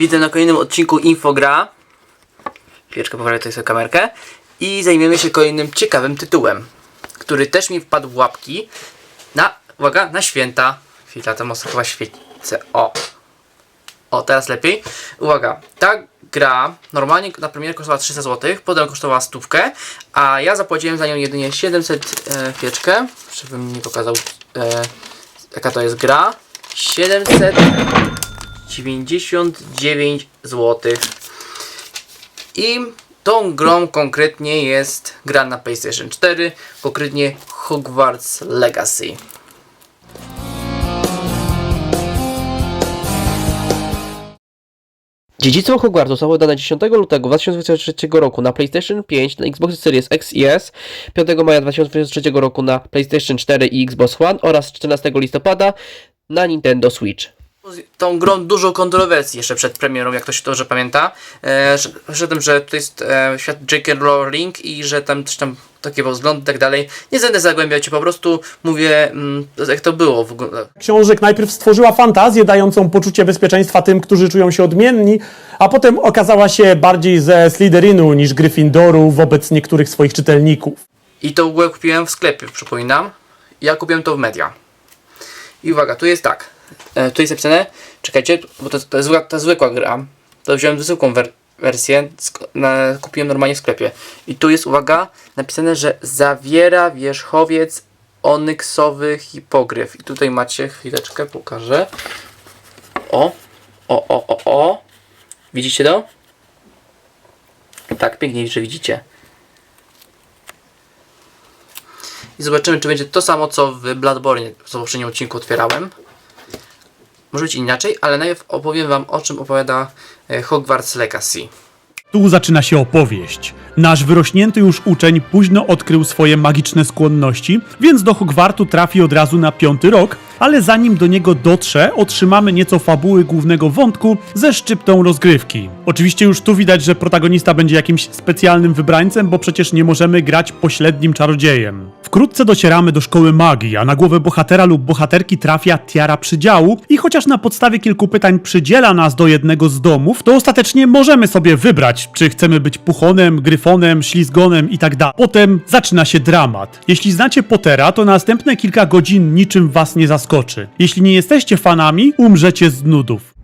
Witam na kolejnym odcinku Infogra. Chwileczkę poprawię tutaj sobie kamerkę. I zajmiemy się kolejnym ciekawym tytułem, który też mi wpadł w łapki na, uwaga, na święta. Chwila, to mocno chyba świecę. O. O, teraz lepiej. Uwaga, ta gra normalnie na premierę kosztowała 300 zł, potem kosztowała stówkę, a ja zapłaciłem za nią jedynie 700 e, pieczkę, żebym nie pokazał e, jaka to jest gra. 700 99 zł. I tą grą konkretnie jest gra na PlayStation 4, konkretnie Hogwarts Legacy. Dziedzictwo Hogwartu zostało wydane 10 lutego 2023 roku na PlayStation 5, na Xbox Series X i S, 5 maja 2023 roku na PlayStation 4 i Xbox One oraz 14 listopada na Nintendo Switch. Tą grą dużo kontrowersji jeszcze przed premierą, jak ktoś dobrze pamięta. E, że, że tym, że to jest e, świat J.K. Rowling i że tam coś tam takie wzglądy i tak dalej. Nie będę zagłębiać się, po prostu mówię mm, jak to było w ogóle. książek najpierw stworzyła fantazję dającą poczucie bezpieczeństwa tym, którzy czują się odmienni, a potem okazała się bardziej ze Slytherinu niż Gryffindoru wobec niektórych swoich czytelników. I to kupiłem w sklepie, przypominam. Ja kupiłem to w media. I uwaga, tu jest tak. E, tu jest napisane, czekajcie, bo to, to, jest, to jest zwykła gra. To wziąłem zwykłą wer wersję, na, kupiłem normalnie w sklepie. I tu jest, uwaga, napisane, że zawiera wierzchowiec onyksowy hipogryf. I tutaj macie, chwileczkę, pokażę. O, o, o, o, o. Widzicie to? Tak, pięknie, że widzicie. I zobaczymy, czy będzie to samo, co w Bloodborne, co w poprzednim odcinku otwierałem. Może być inaczej, ale najpierw opowiem Wam, o czym opowiada e, Hogwarts Legacy. Tu zaczyna się opowieść. Nasz wyrośnięty już uczeń późno odkrył swoje magiczne skłonności, więc do Hogwartu trafi od razu na piąty rok, ale zanim do niego dotrze, otrzymamy nieco fabuły głównego wątku ze szczyptą rozgrywki. Oczywiście już tu widać, że protagonista będzie jakimś specjalnym wybrańcem, bo przecież nie możemy grać pośrednim czarodziejem. Wkrótce docieramy do szkoły magii, a na głowę bohatera lub bohaterki trafia tiara przydziału i chociaż na podstawie kilku pytań przydziela nas do jednego z domów, to ostatecznie możemy sobie wybrać, czy chcemy być puchonem, gryfonem, ślizgonem i tak. Potem zaczyna się dramat. Jeśli znacie Pottera, to następne kilka godzin niczym was nie zaskoczy. Jeśli nie jesteście fanami, umrzecie z nudów.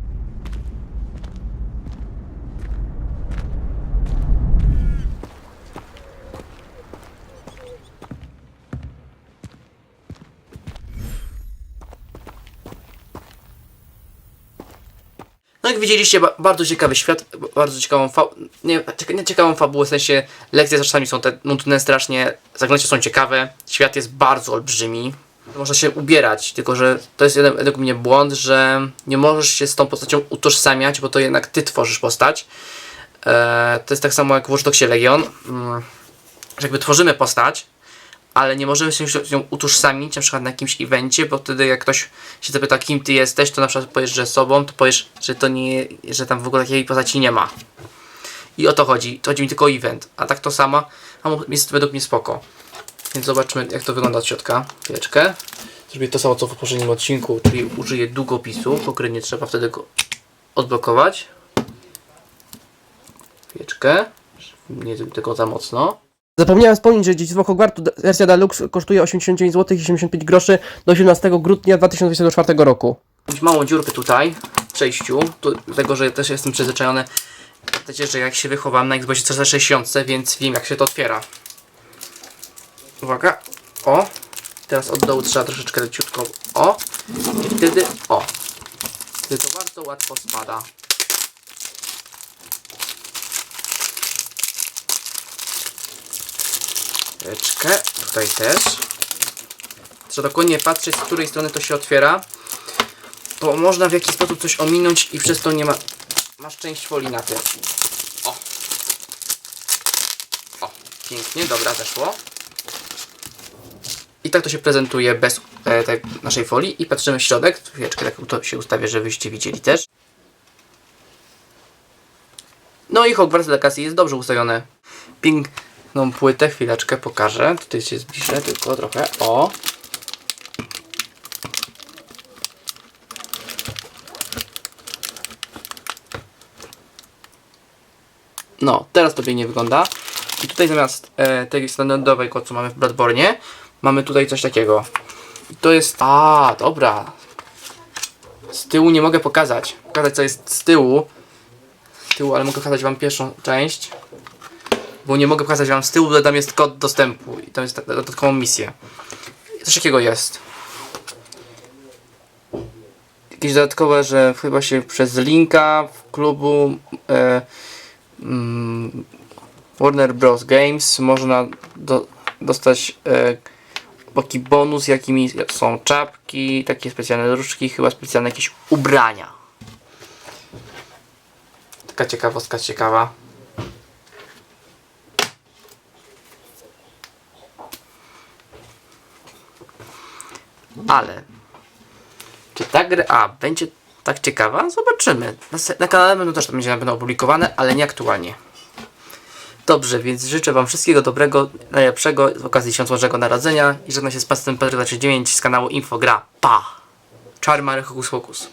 No jak widzieliście, ba bardzo ciekawy świat, bardzo ciekawą fa nie, nie ciekawą fabułę, w sensie lekcje czasami są te nudne strasznie, zaklęcia są ciekawe, świat jest bardzo olbrzymi. Można się ubierać, tylko że to jest jeden, według mnie błąd, że nie możesz się z tą postacią utożsamiać, bo to jednak ty tworzysz postać. Eee, to jest tak samo jak w Watch Dogsie Legion, mm, że jakby tworzymy postać, ale nie możemy się z nią utożsamić na przykład na jakimś evencie, bo wtedy jak ktoś się zapyta kim ty jesteś, to na przykład powiesz, że sobą, to powiesz, że to nie, że tam w ogóle takiej postaci nie ma. I o to chodzi, to chodzi mi tylko o event, a tak to sama, a jest według mnie spoko. Więc zobaczmy jak to wygląda od środka. Chwileczkę. Zrobię to samo co w poprzednim odcinku, czyli użyję długopisu, konkretnie trzeba wtedy go odblokować. Chwileczkę. Nie zrobię tego za mocno. Zapomniałem wspomnieć, że Dziedzictwo Hogwartu wersja Deluxe kosztuje 89 zł i 85 groszy do 18 grudnia 2024 roku. małą dziurkę tutaj w przejściu, to, dlatego że też jestem przyzwyczajony Wiecie, że jak się wychowam na Xboxie 360, więc wiem jak się to otwiera. Uwaga, o, teraz od dołu trzeba troszeczkę leciutko, o, i wtedy, o, wtedy to bardzo łatwo spada. Chwileczkę, tutaj też. Trzeba dokładnie patrzeć, z której strony to się otwiera bo można w jakiś sposób coś ominąć i przez to nie ma... Masz część folii na tym. O. O, pięknie, dobra, zeszło. I tak to się prezentuje bez e, naszej folii i patrzymy w środek. Chwileczkę tak to się ustawię, żebyście widzieli też. No i Hogwarts Legacy jest dobrze ustawione. Piękną płytę, chwileczkę pokażę. Tutaj się zbliżę tylko trochę. O, No, teraz to pięknie wygląda. I tutaj zamiast e, tej standardowego, co mamy w Bloodborne, mamy tutaj coś takiego. To jest... A, dobra. Z tyłu nie mogę pokazać. Pokazać co jest z tyłu. Z tyłu, ale mogę pokazać wam pierwszą część. Bo nie mogę pokazać wam z tyłu, bo tam jest kod dostępu. I tam jest dodatkową misję. Coś takiego jest. Jakieś dodatkowe, że chyba się przez linka w klubu e, mm, Warner Bros. Games można do, dostać e, taki bonus, jakimi są czapki, takie specjalne różdżki, chyba specjalne jakieś ubrania. Taka ciekawostka ciekawa. Ale czy ta gra będzie tak ciekawa? Zobaczymy. Na, na kanale będą też to będzie będą opublikowane, ale nie aktualnie. Dobrze, więc życzę Wam wszystkiego dobrego, najlepszego z okazji Świąt Bożego Narodzenia i żegnam się z Pastem Pedro 39 z kanału Infogra. Pa! Czarmary Hokus Pokus.